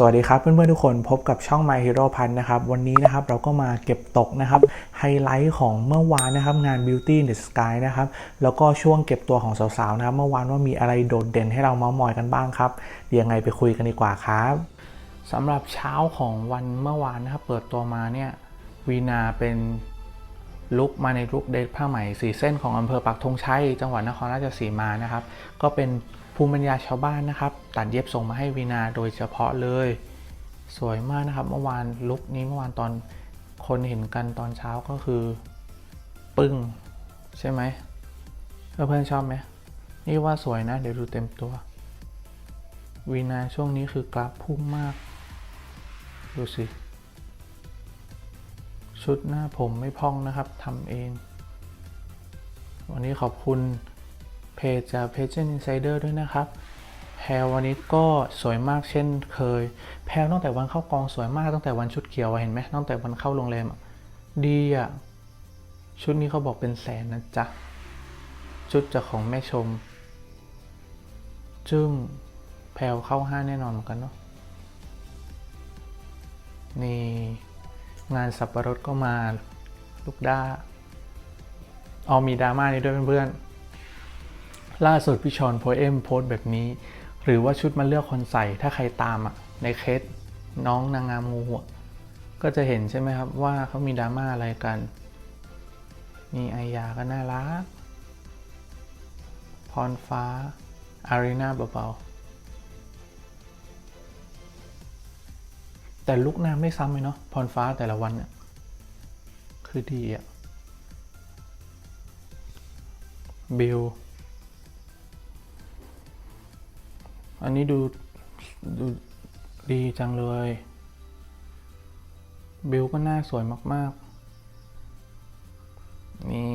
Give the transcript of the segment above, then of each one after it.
สวัสดีครับเพื่อนๆทุกคนพบกับช่อง My Hero พันนะครับ วันนี้นะครับเราก็มาเก็บตกนะครับไฮไลท์ของเมื่อวานนะครับงาน Beauty in the Sky นะครับแล้วก็ช่วงเก็บตัวของสาวๆนะครับเมื่อวานว่ามีอะไรโดดเด่นให้เราเมาส์มอยกันบ้างครับเดี๋ยวยังไงไปคุยกันดีกว่าครับสำหรับเช้าของวันเมื่อวานนะครับเปิดตัวมาเนี่ยวีนาเป็นลุกมาในลุกเดทผ้าไหมสีเส้นของอำเภอปักธงชัยจังหวัดนครราชสีมานะครับก็เป็น ภูมิปัญญาชาวบ้านนะครับ ตัดเย็บส่งมาให้วีนาโดยเฉพาะเลย สวยมากนะครับ เมื่อวานลุกนี้เมื่อวานตอนคนเห็นกันตอนเช้าก็คือ ปึ้ง ใช่ไหมเพื่อนๆชอบไหมนี่ว่าสวยนะ เดี๋ยวดูเต็มตัววีนาช่วงนี้คือกราฟพุ่งมาก ดูสิ ชุดหน้าผมไม่พองนะครับทำเอง วันนี้ขอบคุณ เพจจาก p a g e Insider ด้วยนะครับแพรวันนี้ก็สวยมากเช่นเคย แพรตั้งแต่วันเข้ากองสวยมากตั้งแต่วันชุดเขียวเห็นไหมตั้งแต่วันเข้าโรงแรมดีอะชุดนี้เขาบอกเป็นแสนนะจ๊ะ ชุดจากของแม่ชม จึ้งแพรเข้าห้าแน่นอนเหมือนกันเนาะนี่งานสับปะรดก็มา ลูกด้าเอามีดราม่านี้ด้วยเพื่อนๆ ล่าสุดพี่ชอนโพเอมโพสต์แบบนี้ หรือว่าชุดมาเลือกคนใส่ถ้าใครตามอะในเคสน้องนางงามงูอะก็จะเห็นใช่ไหมครับว่าเขามีดราม่าอะไรกันมีไอยาก็น่ารัก พรฟ้า อารีนาเบาๆ แต่ลุกนาไม่ซ้ำเลยเนาะพรฟ้าแต่ละวันเนี่ยคือดีอะบิล อันนี้ดูดูดีจังเลยบิลก็น้าสวยมาก ๆ นี่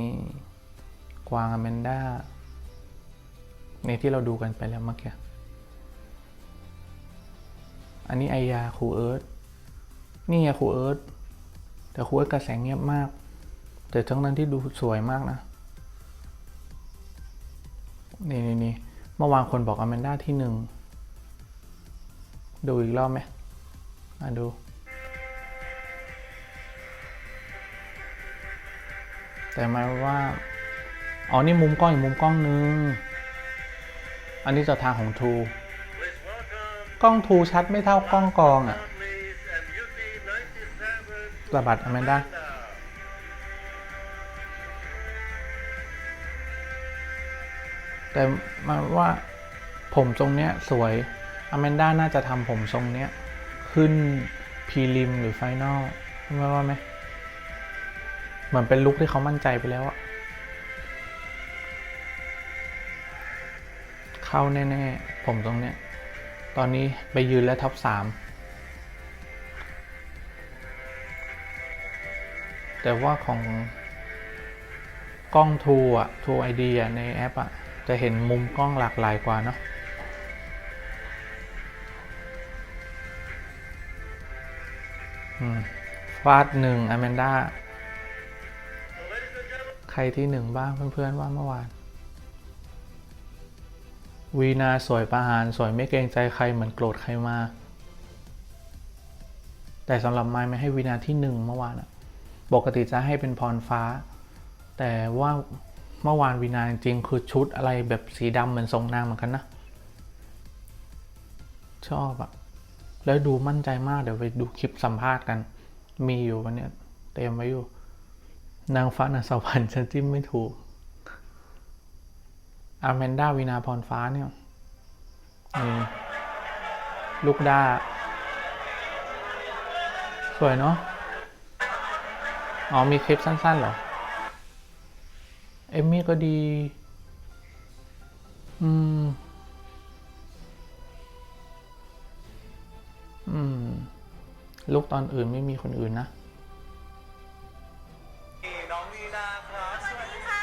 กวางอแมนด้าในที่เราดูกันไปแล้วเมื่อกี้อันนี้ไอยาครูเอิร์ธนี่ไงครูเอิร์ธแต่ครูเอิร์ธกระแสเงียบมาก แต่ทั้งนั้นที่ดูสวยมากนะ นี่นี่นี่เมื่อวานคนบอกอแมนด้าที่หนึ่ง ดูอีกรอบไหมอะดู แต่หมายว่า อ๋อ นี่มุมกล้องอีกมุมกล้องนึง อันนี้จะทางของทู กล้องทูชัดไม่เท่ากล้องกองอะ families and beauty 97สะบัดอแมนด้าแต่หมายว่าผมทรงเนี้ยสวย อแมนด้าน่าจะทำผมทรงเนี้ย ขึ้นพรีลิมหรือไฟนอลไม่ว่าไหมเหมือนเป็นลุคที่เขามั่นใจไปแล้วอะเข้าแน่ๆ ผมตรงเนี้ย ตอนนี้ไปยืนแล้วท็อปสามแต่ว่าของกล้องทูอะทูไอเดีอะในแอปอะจะเห็นมุมกล้องหลากหลายกว่าเนาะ ฟาดหนึ่งอแมนด้า ใครที่หนึ่งบ้างเพื่อนๆว่าเมื่อวานวีนาสวยประหารสวยไม่เกรงใจใครเหมือนโกรธใครมา แต่สำหรับไม้ไม่ให้วีนาที่หนึ่งเมื่อวานอะปกติจะให้เป็นพรฟ้า แต่ว่าเมื่อวานวีนาจริงคือชุดอะไรแบบสีดำเหมือนทรงนางเหมือนกันนะ ชอบอะ แล้วดูมั่นใจมากเดี๋ยวไปดูคลิปสัมภาษณ์กัน มีอยู่วันเนี้ยเตรียมไว้อยู่ นางฟ้านางสวรรค์ฉันจิ้มไม่ถูกอาแมนด้าวีนาพรฟ้าเนี่ยนี่ลูกด้า สวยเนาะอ๋อมีคลิปสั้นๆเหรอ เอมมี่ก็ดี อืม อืม ลูกตอนอื่นไม่มีคนอื่นนะน้องวีนาครับสวัสดีค่ะ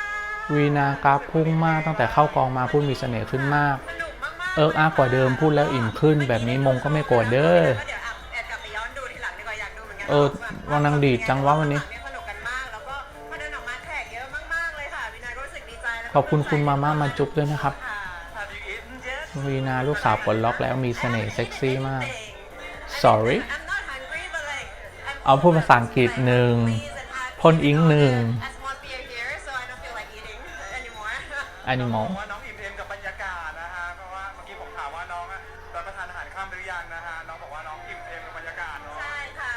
วีนากราฟพุ่งมากตั้งแต่เข้ากองมาพูดมีเสน่ห์ขึ้นมาก สนุกมากๆเอิกอากกว่าเดิมพูดแล้วอิ่มขึ้น แบบนี้มงก็ไม่โกรธเด้อ แล้วเดี๋ยวแอบกลับไปย้อนดูทีหลังดีกว่าอยากดูเหมือนกันเออว่านางดีดจังวะวันนี้เยสนุกกันมากแล้วก็พอเดินออกมาแขกเยอะมากๆเลยค่ะวินารู้สึกดีใจแล้วก็ขอบคุณคุณมาม่ามาจุ๊บด้วยนะครับ ค่ะ Have you eaten yet วีนาลูกสาวปลดล็อกแล้วมีเสน่ห์เซ็กซี่มากเก่ง sorry I'm not hungry but like I'm เอาพูดภาษาอังกฤษหนึ่ง please and have พ่นอิงหนึ่ง atmosphere here so I don't feel like eating anymore animal ว่าน้องอิ่มเอมกับบรรยากาศนะฮะ เพราะว่าเมื่อกี้ผมถามว่าน้องอะรับประทานอาหารค่ำหรือยังนะฮะ น้องบอกว่าน้องอิ่มเอมกับบรรยากาศเนาะ ใช่ค่ะ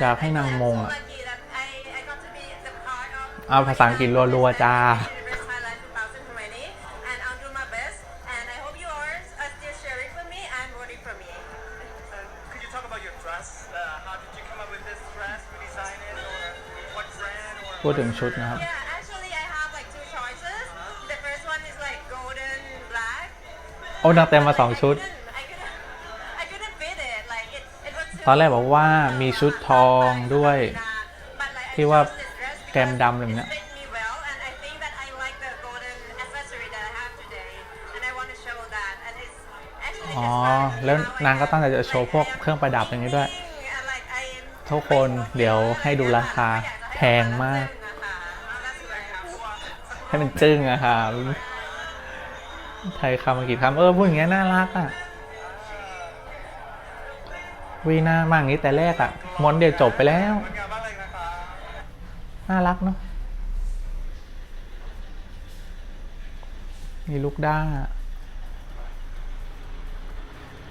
อยากให้นางมงอะอะเอาภาษาอังกฤษรัวๆจ้า พูดถึงชุดนะครับ Yeah actually I have like two choices the first one is like golden black โอ้นางเต็มมาสองชุด I couldn't I couldn't fit it like it it was too ตอนแรกบอกว่ามีชุดทองด้วย But like I ที่ว่า chose this dress แกมดำอะไรแบบเนี้ย fit me well and I think that I like the golden accessory that I have today and I want to show that and it's actually อ๋อ inspired me แล้ว how I นางก็ตั้งใจจะ am. โชว์พวก Like, I am เครื่องประดับอย่างนี้ด้วย thinking and like I am ทุกคนเดี๋ยวให้ดูราคาแพงมาก ให้มันจึ้งอะค่ะไทยคำอังกฤษคำเออพูดอย่างเงี้ยน่ารักอะวีน่ามากอย่างนี้แต่แรกอะม้วนเดียวจบไปแล้ว น่ารักเนาะมีลูกด้า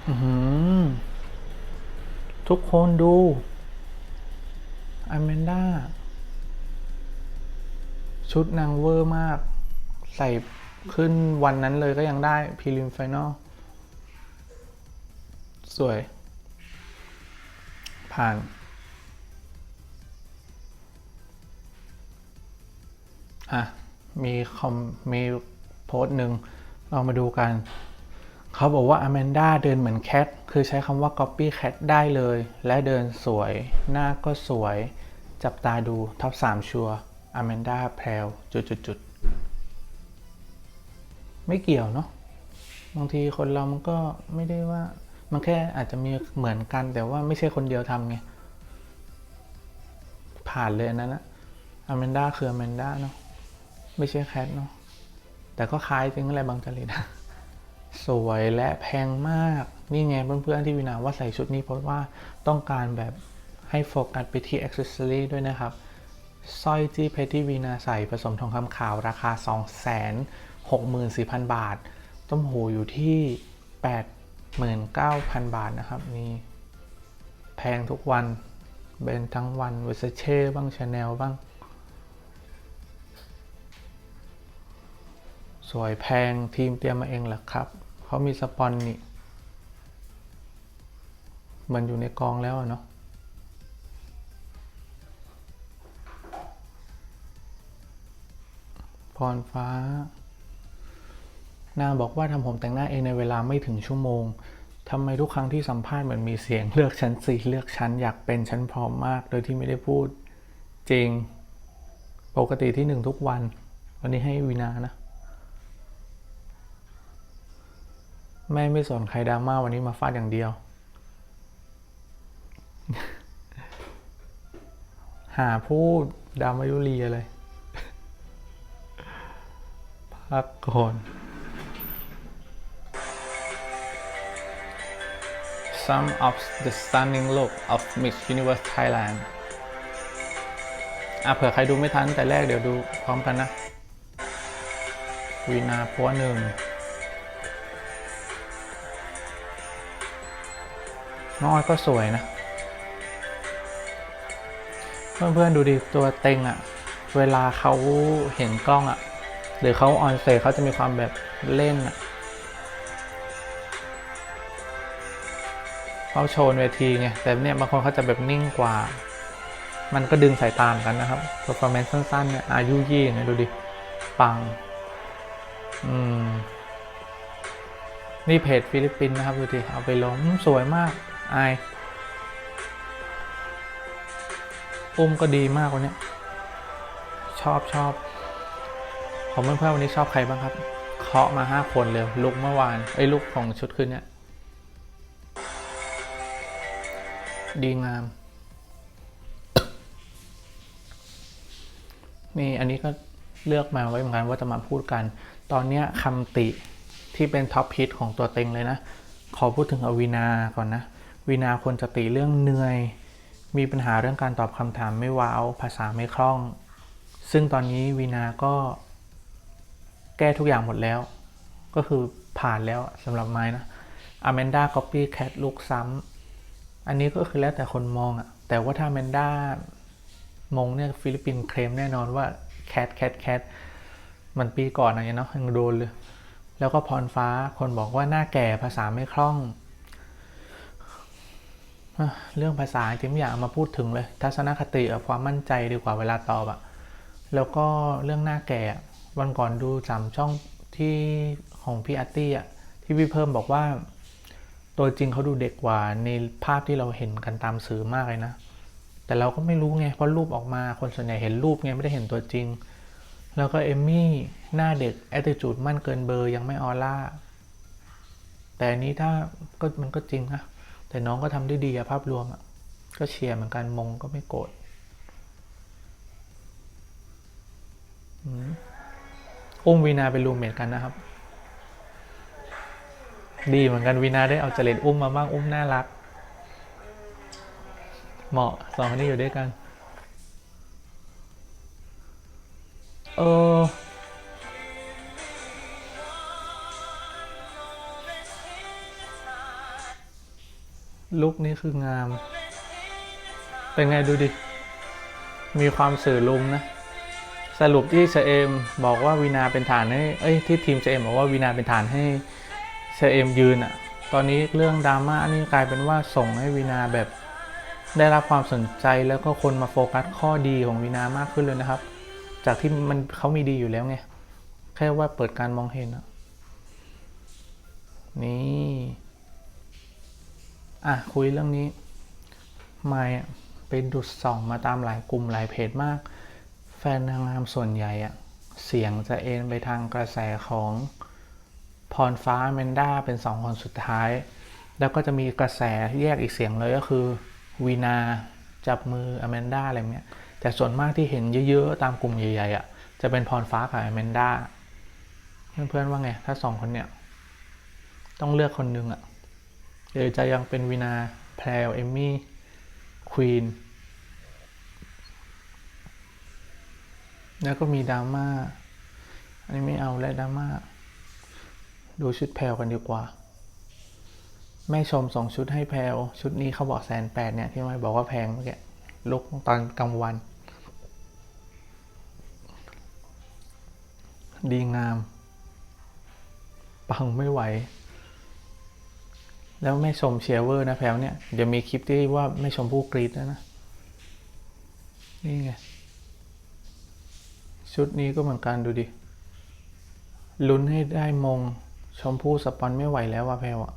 อือหือทุกคนดูอแมนด้า ชุดนางเวอร์มาก ใส่ขึ้นวันนั้นเลยก็ยังได้พ r ริมไฟนอลสวย ผ่าน อะ มีคอมมีโพสต์หนึ่งเรามาดูกัน เขาบอกว่าอแมนด้าเดินเหมือนแคท คือใช้คำว่า copy cat ได้เลย และเดินสวย หน้าก็สวย จับตาดูท็อป3ชัว อแมนดาแพรวจุดจุดจุดๆไม่เกี่ยวเนาะบางทีคนเรามันก็ไม่ได้ว่า มันแค่อาจจะมีเหมือนกัน แต่ว่าไม่ใช่คนเดียวทำไง ผ่านเลยอันนั้นนะอแมนดาคืออแมนดาเนาะไม่ใช่แคทเนาะแต่ก็คล้ายจริงอะไรบางจริตนะสวยและแพงมาก นี่ไงเพื่อนๆที่วินาว่าใส่ชุดนี้เพราะว่าต้องการแบบให้โฟกัสไปที่อ c เซสซอรีด้วยนะครับ สร้อยจี้เพชรที่วีนาใส่ผสมทองคำขาวราคา 264,000 บาท ต้มหูอยู่ที่ 89,000 บาทนะครับ นี่แพงทุกวันเบนทั้งวันเวอร์ซเช่บ้างชาแนลบ้าง สวยแพงทีมเตรียมมาเองเหรอครับ เขามีสปอนนี่ มันอยู่ในกองแล้วเนาะ พรฟ้า นางบอกว่าทำผมแต่งหน้าเองในเวลาไม่ถึงชั่วโมงทำไมทุกครั้งที่สัมภาษณ์เหมือนมีเสียงเลือกฉันสิเลือกฉันอยากเป็นฉันพร้อมมาก โดยที่ไม่ได้พูดจริง ปกติที่หนึ่งทุกวัน วันนี้ให้วีนานะ แม่ไม่สนใครดราม่าวันนี้มาฟาดอย่างเดียว หาพูดดามายุรีอะไร พักก่อน Some of the stunning look of Miss Universe Thailand อะเผื่อใครดูไม่ทันแต่แรกเดี๋ยวดูพร้อมกันนะ วีนาพัวหนึ่ง น้อยก็สวยนะ เพื่อนๆดูดิตัวเต็งอะเวลาเขาเห็นกล้องอะ หรือเขาออนเซตเขาจะมีความแบบเล่นอะเขาโชว์เวทีไงแต่เนี่ยบางคนเขาจะแบบนิ่งกว่า มันก็ดึงสายตามกันนะครับ performance สั้นๆเนี่ยอายุยี่ไงดูดิ ปัง อืม นี่เพจฟิลิปปินส์นะครับ ดูดิ เอาไปลงอืมสวยมากอายอุ้มก็ดีมากวันนี้ชอบชอบ ผมเพื่อนๆวันนี้ชอบใครบ้างครับ เคาะมาห้าคนเลยลุกเมื่อวานไอ้ลุกของชุดคืนเนี้ยดีงาม นี่อันนี้ก็เลือกมาไว้เหมือนกันว่าจะมาพูดกัน ตอนเนี้ยคำติที่เป็นท็อปฮิตของตัวเต็งเลยนะ ขอพูดถึงอวีนาก่อนนะ วีนาคนจะติเรื่องเหนื่อย มีปัญหาเรื่องการตอบคำถามไม่ว้าว ภาษาไม่คล่อง ซึ่งตอนนี้วีนาก็ แก้ทุกอย่างหมดแล้ว ก็คือผ่านแล้วสำหรับไม้นะอแมนดาก๊อปปี้แคทลูกซ้ำอันนี้ก็คือแล้วแต่คนมองอะแต่ว่าถ้าแมนด้ามงเนี่ยฟิลิปปินส์เคลมแน่นอนว่าแคทแคทแคทมันปีก่อนอะไรเนาะยังโดนเลย แล้วก็พรฟ้าคนบอกว่าหน้าแก่ภาษาไม่คล่อง เรื่องภาษาจริงไม่อยากมาพูดถึงเลย ทัศนคติกับความมั่นใจดีกว่าเวลาตอบอะแล้วก็เรื่องหน้าแก่ วันก่อนดูสามช่องที่ของพี่อาร์ตี้อะที่พี่เพิ่มบอกว่า ตัวจริงเขาดูเด็กกว่าในภาพที่เราเห็นกันตามสื่อมากเลยนะ แต่เราก็ไม่รู้ไงเพราะรูปออกมาคนส่วนใหญ่เห็นรูปไงไม่ได้เห็นตัวจริง แล้วก็เอมมี่หน้าเด็กแอ t i จูดมั่นเกินเบอร์ยังไม่ออร่าแต่อันนี้ถ้าก็มันก็จริงนะแต่น้องก็ทำได้ดีอะภาพรวมอะก็เชียร์เหมือนกันมงก็ไม่โกรธ อุ้มวีนาเป็นรูมเมทกันนะครับ ดีเหมือนกันวีนาได้เอาเจเลตอุ้มมาบ้างอุ้มน่ารัก เหมาะสองคนนี้อยู่ด้วยกันเออลุกนี้คืองาม เป็นไงดูดิ มีความสื่อลุงนะ สรุปที่เชเอมบอกว่าวีนาเป็นฐานให้ เอ้ยที่ทีมเชเอมบอกว่าวีนาเป็นฐานให้เชเอมยืนอะตอนนี้เรื่องดราม่านี่กลายเป็นว่าส่งให้วีนาแบบได้รับความสนใจแล้วก็คนมาโฟกัสข้อดีของวีนามากขึ้นเลยนะครับ จากที่มันเขามีดีอยู่แล้วไง แค่ว่าเปิดการมองเห็นอะนี่ อะ คุยเรื่องนี้ ไม่เป็นดุดส่องมาตามหลายกลุ่มหลายเพจมาก แฟนนางงามส่วนใหญ่อะเสียงจะเอ็นไปทางกระแสของพรฟ้าแมนด้าเป็นสองคนสุดท้าย แล้วก็จะมีกระแสแยกอีกเสียงเลยก็คือวีนาจับมืออแมนด้าอะไรเงี้ยแต่ส่วนมากที่เห็นเยอะๆ ตามกลุ่มใหญ่ๆอะจะเป็นพรฟ้ากับอแมนด้าเพื่อนๆว่าไง ถ้าสองคนเนี่ย ต้องเลือกคนนึงอะเดี๋ยวจะยังเป็นวีนาแพรวเอมมี่ควีน แล้วก็มีดราม่า อันนี้ไม่เอาและดราม่า ดูชุดแพรวกันดีกว่า แม่ชมส่งชุดให้แพลวชุดนี้เขาบอกแสนแปดเนี่ยที่ไม่บอกว่าแพงเมื่อกี้ลุกตอนกลางวัน ดีงาม ปังไม่ไหว แล้วแม่ชมเชียร์เวอร์นะแพลวเนี่ย เดี๋ยวมีคลิปที่ว่าแม่ชมผู้กรีดนะนี่ไง ชุดนี้ก็เหมือนกันดูดิ ลุ้นให้ได้มง ชมพู่สปอนไม่ไหวแล้วว่ะแพลวอะ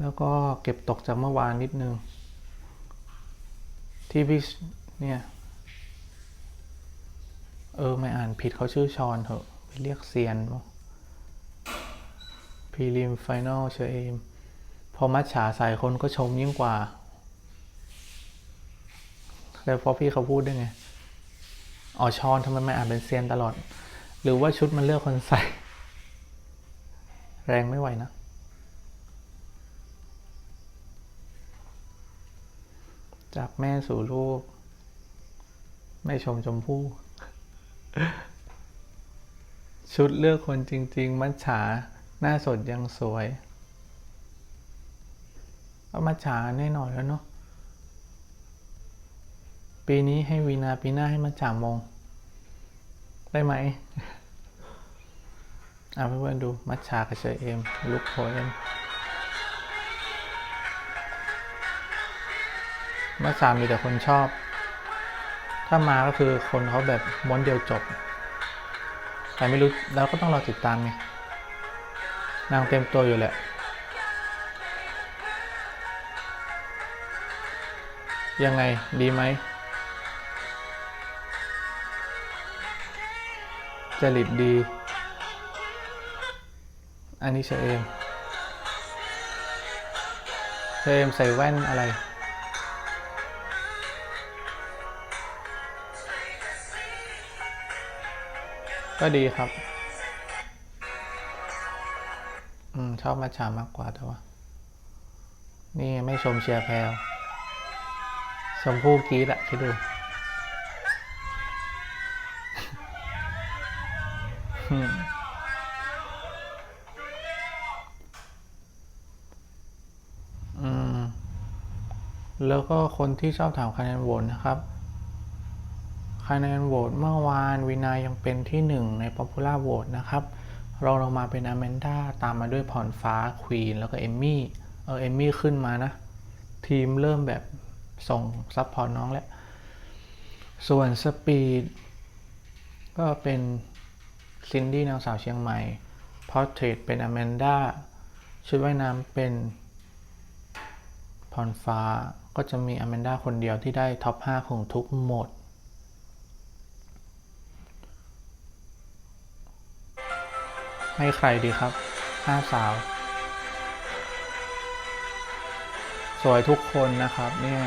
แล้วก็เก็บตกจากเมื่อวานนิดนึง ที่พี่เนี่ย เออ ไม่อ่านผิดเขาชื่อชอนเถอะไปเรียกเซียนพรีลิมไฟแนลเชอเอมพอมัดฉาใส่คนก็ชมยิ่งกว่า แล้วพอพี่เขาพูดด้วยไงอ๋อชอนทำไมไม่อ่านเป็นเซียนตลอด หรือว่าชุดมันเลือกคนใส่ แรงไม่ไหวนะ จากแม่สู่ลูกไม่ชมชมพู่ ชุดเลือกคนจริง ๆ มัจฉาหน้าสดยังสวยก็มัจฉาแน่นอนแล้วเนาะ ปีนี้ให้วีนาปีหน้าให้มัจฉามง ได้ไหมอะเพื่อนๆดูมัจฉากับเชอเอมลุกโพเอมมัสซามีแต่คนชอบ ถ้ามาก็คือคนเขาแบบม้วนเดียวจบ แต่ไม่รู้แล้วก็ต้องรอติดตามไงนางเต็มตัวอยู่แหละ ยังไงดีไหม จริตดี อันนี้เชเอมเชเอมใส่แว่นอะไร ก็ดีครับ อืม ชอบมัทฉามากกว่าแต่ว่า นี่ไม่ชมเชียร์แพลวชมพู่กีดอะคิดดู อืมอืม แล้วก็คนที่ชอบถามคะแนนโหวตนะครับ คะแนนโหวตเมื่อวานวินายังเป็นที่หนึ่งใน Popular Vote นะครับรองลงมาเป็นอแมนดาตามมาด้วยผ่อนฟ้าควีนแล้วก็เอมมี่ เออเอมมี่ขึ้นมานะ ทีมเริ่มแบบส่งซัพพอร์ตน้องแล้ว ส่วนสปีดก็เป็น ซินดี้นางสาวเชียงใหม่ พอ r เทรตเป็นอแมนดาชุดว่ายน้ำเป็นพรฟ้า ก็จะมีอแมนดาคนเดียวที่ได้ท็อป 5 ของทุกหมด ให้ใครดีครับห้าสาว สวยทุกคนนะครับเนี่ย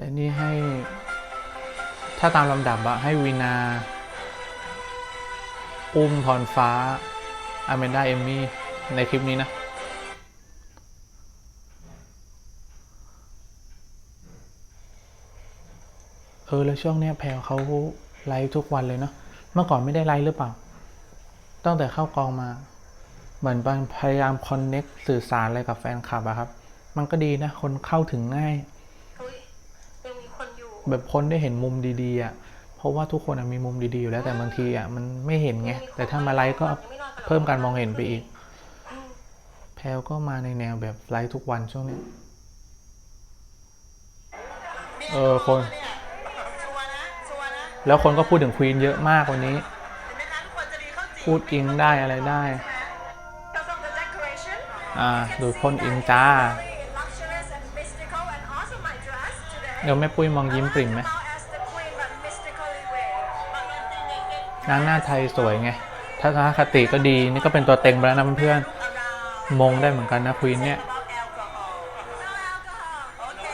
แต่นี่ให้ ถ้าตามลำดับอะให้วีนา อุ้มพรฟ้าอเมนดาเอมมี่ในคลิปนี้นะ เออ แล้วช่วงเนี้ยแพลวเขาไลฟ์ทุกวันเลยเนาะเมื่อก่อนไม่ได้ไลฟ์หรือเปล่า ตั้งแต่เข้ากองมา เหมือนพยายามคอนเน็กสื่อสารอะไรกับแฟนคลับอะครับ มันก็ดีนะ คนเข้าถึงง่าย แบบคนได้เห็นมุมดีๆอะเพราะว่าทุกคนมีมุมดีๆอยู่แล้วแต่บางทีอะมันไม่เห็นไงแต่ถ้ามาไลฟ์ก็เพิ่มการมองเห็นไปอีก แพลวก็มาในแนวแบบไลฟ์ทุกวันช่วงนี้เออคนแล้วคนก็พูดถึงควีนเยอะมากวันนี้ พูดอิงได้อะไรได้ อ่า ดูพ่นอิงจ้า เดี๋ยวแม่ปุ้ยมองยิ้มปริ่มไหม About as the queen but mystically way นางหน้าไทยสวยไง ทัศนคติก็ดี นี่ก็เป็นตัวเต็งไปแล้วนะเพื่อน around ๆมงได้เหมือนกันนะควีนเนี่ย about alcohol no alcohol โอเค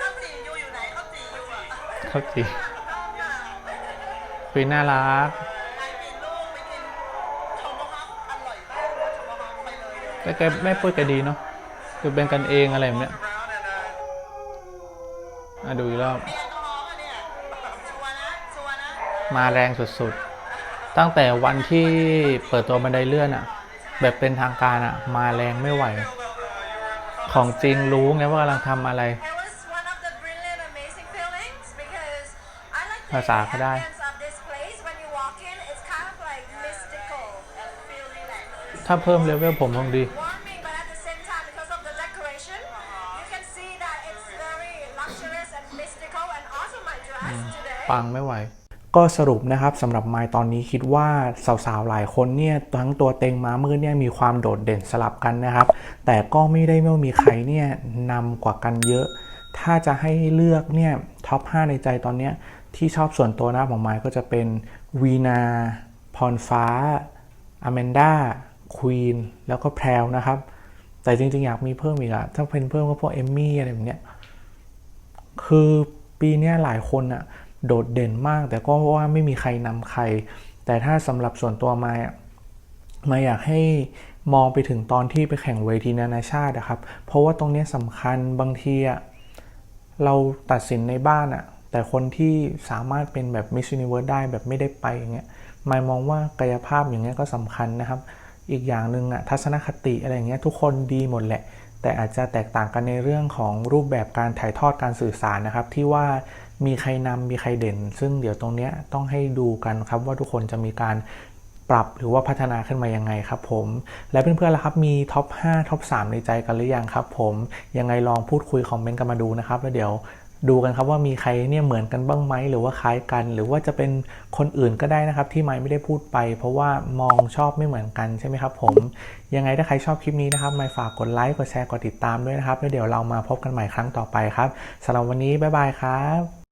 ข้าวจี่อยู่อยู่ไหนข้าวจี่อยู่อะเขาจีควีนน่ารักไปกินลูกไปกินชมฮอกอร่อยมากชมฮอกไปเลยเดี๋ยวแต่แกแม่ปุ้ยแกดีเนาะ คือเป็นกันเองอะไรแบบเนี้ย around and uh, อะดูอีกรอบมีแอลกอฮอล์ป่ะเนี่ยชัวร์นะชัวร์นะมาแรงสุดๆ ตั้งแต่วันที่เปิดตัวบันไดเลื่อนอะแบบเป็นทางการอะมาแรงไม่ไหว ของจริงรู้ไงว่ากำลังทำอะไร It was one of the brilliant, amazing feelings because I like the ภาษาก็ได้ ambience of this place. When you walk in, it's kind of like mystical and feel relaxed. ถ้าเพิ่มเลเวลผมคงดี ปังไม่ไหว ก็สรุปนะครับสำหรับไมค์ตอนนี้คิดว่าสาวๆหลายคนเนี่ยทั้งตัวเต็งม้ามืดเนี่ยมีความโดดเด่นสลับกันนะครับ แต่ก็ไม่ได้ไม่มีใครเนี่ยนำกว่ากันเยอะ ถ้าจะให้เลือกเนี่ยท็อป 5 ในใจตอนเนี้ยที่ชอบส่วนตัวนะของไมค์ก็จะเป็นวีนาพรฟ้าอแมนดาควีนแล้วก็แพรวนะครับ แต่จริงๆ อยากมีเพิ่มอีกอะถ้าเป็นเพิ่มก็พวกเอมมี่อะไรแบบเนี้ย คือปีนี้หลายคนอะโดดเด่นมาก แต่ก็ว่าไม่มีใครนำใคร แต่ถ้าสำหรับส่วนตัวมาอะมาอยากให้มองไปถึงตอนที่ไปแข่งเวทีนานาชาติอะครับ เพราะว่าตรงนี้สำคัญบางทีอะเราตัดสินในบ้านอะแต่คนที่สามารถเป็นแบบ Miss Universe ได้แบบไม่ได้ไปอย่างเงี้ยมายมองว่ากายภาพอย่างเงี้ยก็สำคัญนะครับ อีกอย่างหนึ่งอะทัศนคติอะไรอย่างเงี้ยทุกคนดีหมดแหละ แต่อาจจะแตกต่างกันในเรื่องของรูปแบบการถ่ายทอดการสื่อสารนะครับ ที่ว่ามีใครนำมีใครเด่น ซึ่งเดี๋ยวตรงเนี้ยต้องให้ดูกันครับว่าทุกคนจะมีการปรับหรือว่าพัฒนาขึ้นมายังไงครับผม และเพื่อนๆล่ะครับมีท็อป 5 ท็อป 3 ในใจกันหรือยังครับผม ยังไงลองพูดคุยคอมเมนต์กันมาดูนะครับ แล้วเดี๋ยว ดูกันครับว่ามีใครเนี่ยเหมือนกันบ้างไหมหรือว่าคล้ายกัน หรือว่าจะเป็นคนอื่นก็ได้นะครับ ที่ไม่ได้พูดไป เพราะว่ามองชอบไม่เหมือนกันใช่ไหมครับ ผมยังไงถ้าใครชอบคลิปนี้นะครับไม่ฝากกดไลค์กดแชร์กดติดตามด้วยนะครับแล้วเดี๋ยวเรามาพบกันใหม่ครั้งต่อไปครับสำหรับวันนี้บ๊ายบายครับ